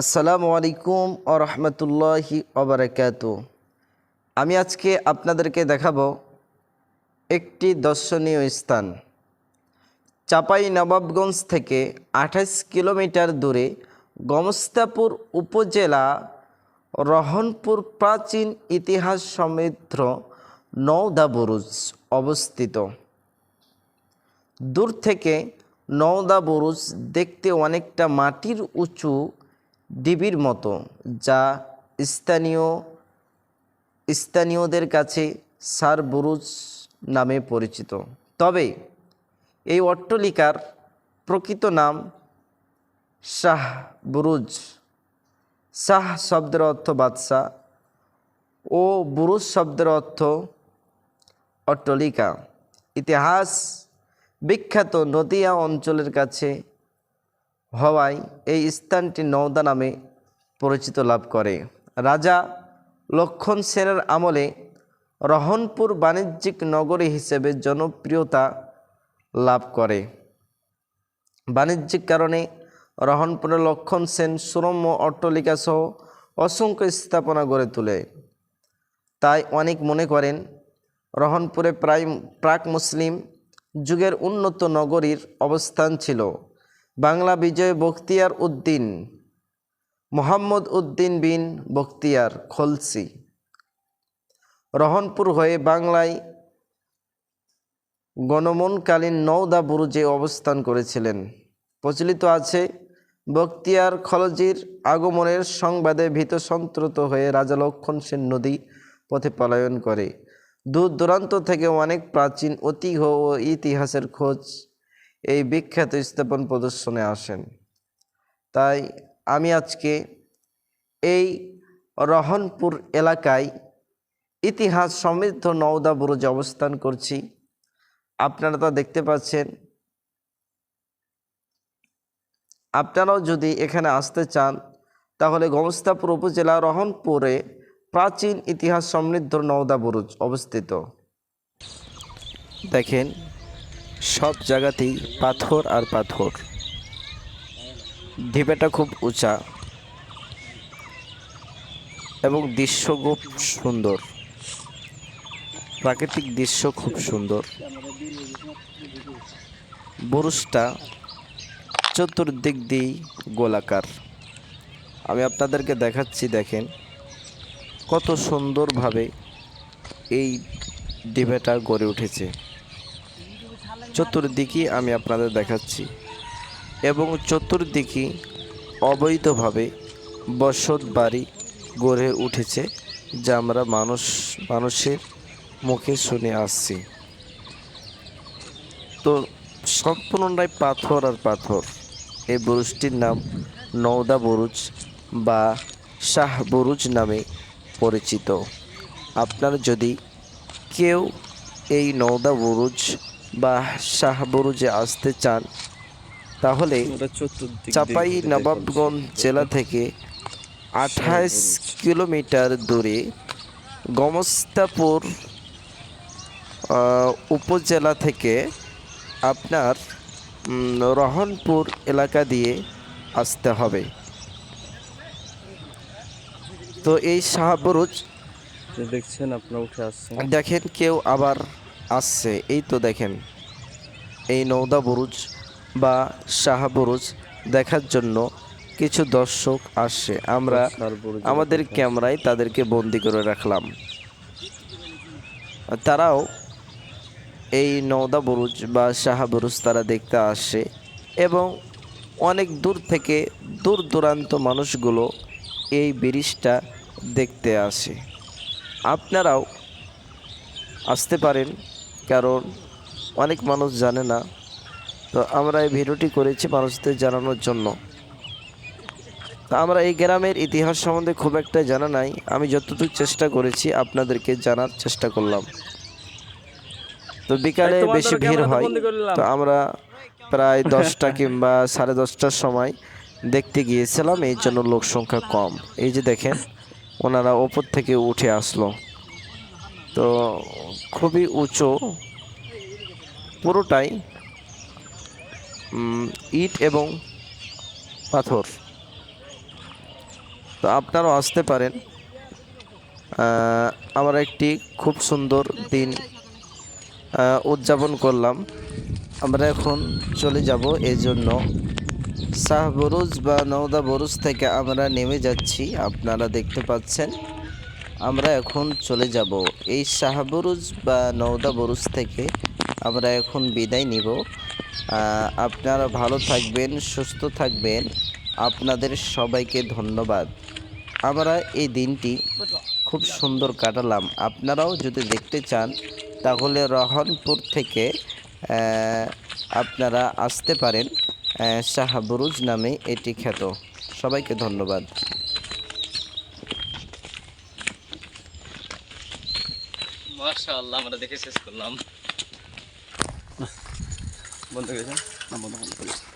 আসসালামু আলাইকুম ও রহমতুল্লাহি ওবরাকাত আমি আজকে আপনাদেরকে দেখাবো একটি দর্শনীয় স্থান। চাপাই নবাবগঞ্জ থেকে আঠাশ কিলোমিটার দূরে গমস্তাপুর উপজেলা রহনপুর প্রাচীন ইতিহাস সমৃদ্ধ নওদা বুরুজ অবস্থিত। দূর থেকে নওদা বুরুজ দেখতে অনেকটা মাটির উঁচু ডিবির মতো, যা স্থানীয়, স্থানীয়দের কাছে সার বুরুজ নামে পরিচিত। তবে এই অট্টলিকার প্রকৃত নাম শাহ বুরুজ শাহ শব্দের অর্থ বাদশাহ ও বুরুজ শব্দের অর্থ অট্টলিকা। ইতিহাস বিখ্যাত নদিয়া অঞ্চলের কাছে হওয়ায় এই স্থানটি নওদা নামে পরিচিত লাভ করে। রাজা লক্ষণ সেনের আমলে রহনপুর বাণিজ্যিক নগরী হিসেবে জনপ্রিয়তা লাভ করে। বাণিজ্যিক কারণে রহনপুরে লক্ষণ সেন সুরম্য অট্টলিকা সহ অসংখ্য স্থাপনা গড়ে তোলে। তাই অনেক মনে করেন, রহনপুরে প্রায় প্রাক মুসলিম যুগের উন্নত নগরীর অবস্থান ছিল। বাংলা বিজয় বখতিয়ার উদ্দিন, মোহাম্মদ উদ্দিন বিন বখতিয়ার খলসি। রহনপুর হয়ে বাংলায় গণমনকালীন নওদা বুরুজে অবস্থান করেছিলেন। প্রচলিত আছে বখতিয়ার খলজির আগমনের সংবাদে ভীত সন্ত্রত হয়ে রাজা লক্ষণ সেন নদী পথে পলায়ন করে। দূর দূরান্ত থেকে অনেক প্রাচীন ঐতিহ্য ও ইতিহাসের খোঁজ এই বিখ্যাত স্থাপন প্রদর্শনে আসেন। তাই আমি আজকে এই রহনপুর এলাকায় ইতিহাস সমৃদ্ধ নওদা বুরুজে অবস্থান করছি। আপনারা তা দেখতে পাচ্ছেন। আপনারাও যদি এখানে আসতে চান, তাহলে গমস্তাপুর উপজেলা রহনপুরে প্রাচীন ইতিহাস সমৃদ্ধ নওদা বুরুজ অবস্থিত। দেখেন সব জায়গাতেই পাথর আর পাথর। ঢিবেটা খুব উঁচা এবং দৃশ্য খুব সুন্দর। প্রাকৃতিক দৃশ্য খুব সুন্দর। বুরুজটা চতুর্দিক দিয়েই গোলাকার। আমি আপনাদেরকে দেখাচ্ছি, দেখেন কত সুন্দরভাবে এই ডিবেটা গড়ে উঠেছে। চতুর্দিকে আমি আপনাদের দেখাচ্ছি এবং চতুর্দিকে অবৈধভাবে বসত বাড়ি গড়ে উঠেছে যা আমরা মানুষ, মানুষের মুখে শুনে আসছি। তো সম্পূর্ণটাই পাথর আর পাথর, এই বুরুজটির নাম নওদা বুরুজ বা শাহ বুরুজ নামে পরিচিত। আপনার যদি কেউ এই নওদা বুরুজ বা শাহ বুরুজে আসতে চান তাহলে চাপাই নবাবগঞ্জ জেলা থেকে আঠাইশ কিলোমিটার দূরে গমস্তাপুর উপজেলা থেকে আপনার রহনপুর এলাকা দিয়ে আসতে হবে। তো এই শাহবুরুজ দেখছেন আপনার উঠে আসছে দেখেন কেউ আবার আসছে এই তো দেখেন। এই নৌদা বুরুজ বা শাহ বুরুজ দেখার জন্য কিছু দর্শক আসছে আমরা আমাদের ক্যামেরায় তাদেরকে বন্দি করে রাখলাম। তারাও এই নওদা বুরুজ বা শাহ বুরুজ তারা দেখতে আসে এবং অনেক দূর থেকে দূর দূরান্ত মানুষগুলো এই ব্রিজটা দেখতে আসে। আপনারাও আসতে পারেন। কারণ অনেক মানুষ জানে না। তো আমরা এই ভিডিওটি করেছি মানুষদের জানানোর জন্য। তা আমরা এই গ্রামের ইতিহাস সম্বন্ধে খুব একটা জানা নাই। আমি যতটুকু চেষ্টা করেছি আপনাদেরকে জানার চেষ্টা করলাম। তো বিকালে বেশি ভিড় হয়। তো আমরা প্রায় দশটা কিংবা সাড়ে দশটার সময় দেখতে গিয়েছিলাম। এই জন্য লোক সংখ্যা কম। এই যে দেখেন ওনারা ওপর থেকে উঠে আসলো। তো খুবই উঁচু। পুরোটাই ইট এবং পাথর। তো আপনারাও আসতে পারেন। আমরা একটি খুব সুন্দর দিন উদযাপন করলাম। আমরা এখন চলে যাব এই জন্য শাহ বরুজ বা নওদা বরুজ থেকে আমরা নেমে যাচ্ছি। আপনারা দেখতে পাচ্ছেন আমরা এখন চলে যাব এই শাহবুরুজ বা নওদা বরুজ থেকে। আমরা এখন বিদায় নিব। আপনারা ভালো থাকবেন, সুস্থ থাকবেন। আপনাদের সবাইকে ধন্যবাদ। আমরা এই দিনটি খুব সুন্দর কাটালাম। আপনারাও যদি দেখতে চান, তাহলে রহনপুর থেকে আপনারা আসতে পারেন শাহবুরুজ নামে এটি খ্যাত। সবাইকে ধন্যবাদ। আমরা দেখে শেষ করলাম। বন্ধ করেছেন? বন্ধ বন্ধ